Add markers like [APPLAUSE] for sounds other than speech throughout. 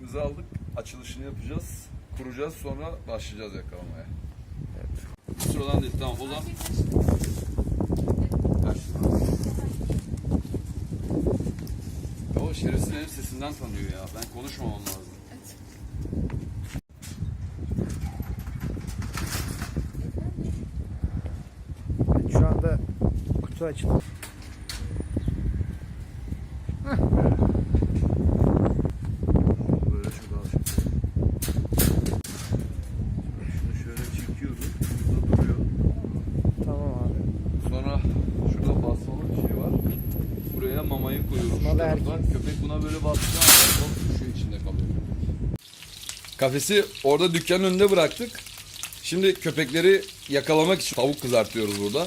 Setimizi aldık. Açılışını yapacağız. Kuracağız sonra başlayacağız yakalamaya. Evet. Sıradan değil. Tamam. Ya o şerefsiz benim sesimden tanıyor ya. Ben konuşmamam lazım. Şu anda kutu açıldı. Böyle şurada al şimdi. Şunu şöyle çekiyoruz. Burada duruyor. Tamam abi. Sonra şurada basmalı bir şey var. Buraya mamayı koyuyoruz. herkes. Köpek buna böyle bastığı anda şu içinde kalıyor. Kafesi orada dükkanın önünde bıraktık. Şimdi köpekleri yakalamak için tavuk kızartıyoruz burada.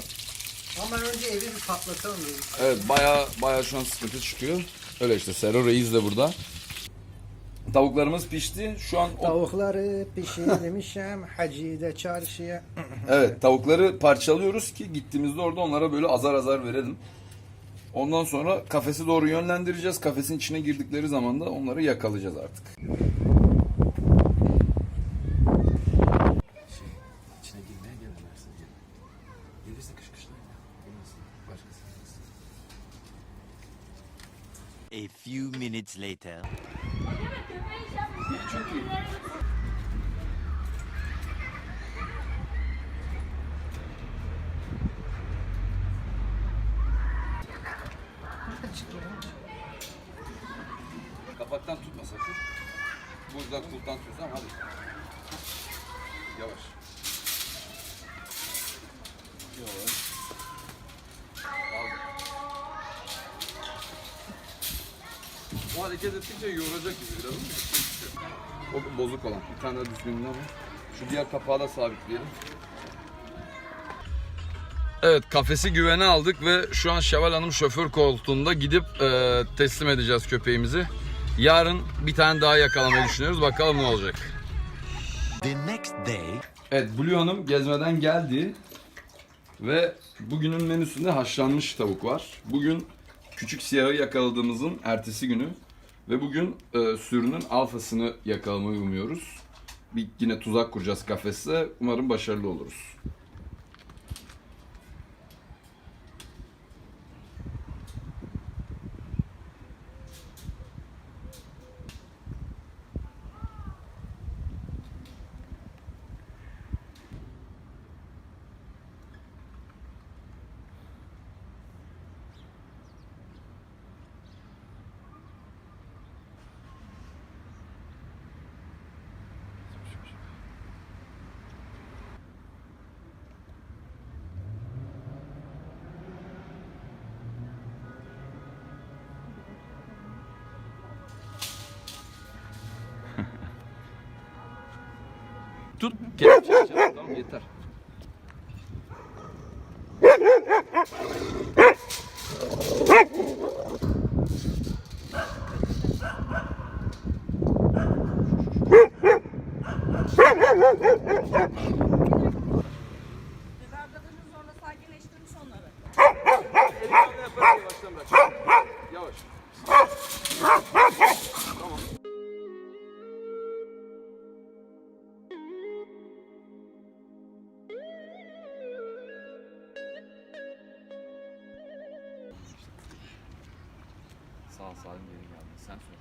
Ama önce evi bir patlatalım dedik. Evet baya baya şu an sıkıntı çıkıyor. Öyle işte Sero Reis de burada. Tavuklarımız pişti. Şu an o- Tavukları pişirmişim [LAUGHS] hacide çarşıya. evet tavukları parçalıyoruz ki gittiğimizde orada onlara böyle azar azar verelim. Ondan sonra kafese doğru yönlendireceğiz. Kafesin içine girdikleri zaman da onları yakalayacağız artık. İçine girmeye gelirlerse gelin. Gelirse kışkışlayın ya. Gelmesin. Başkası gelmesin. A few minutes later. Kapaktan tutma sakın. Buradan kulptan tutsam hadi. Yavaş. Yavaş. Al. O hareket ettikçe yoracak gibi biraz. O bozuk olan. Bir tane daha düzgün ama. Şu diğer kapağı da sabitleyelim. Evet kafesi güvene aldık ve şu an Şevval Hanım şoför koltuğunda gidip e, teslim edeceğiz köpeğimizi. Yarın bir tane daha yakalamayı düşünüyoruz. Bakalım ne olacak. The next day, Evet Blue Hanım gezmeden geldi. Ve bugünün menüsünde haşlanmış tavuk var. Bugün küçük siyahı yakaladığımızın ertesi günü. Ve bugün e, sürünün alfasını yakalamayı umuyoruz. Bir yine tuzak kuracağız kafeste. Umarım başarılı oluruz. Tut. Kelepçe Tamam yeter. sağ salim geri geldi. Sen söyle.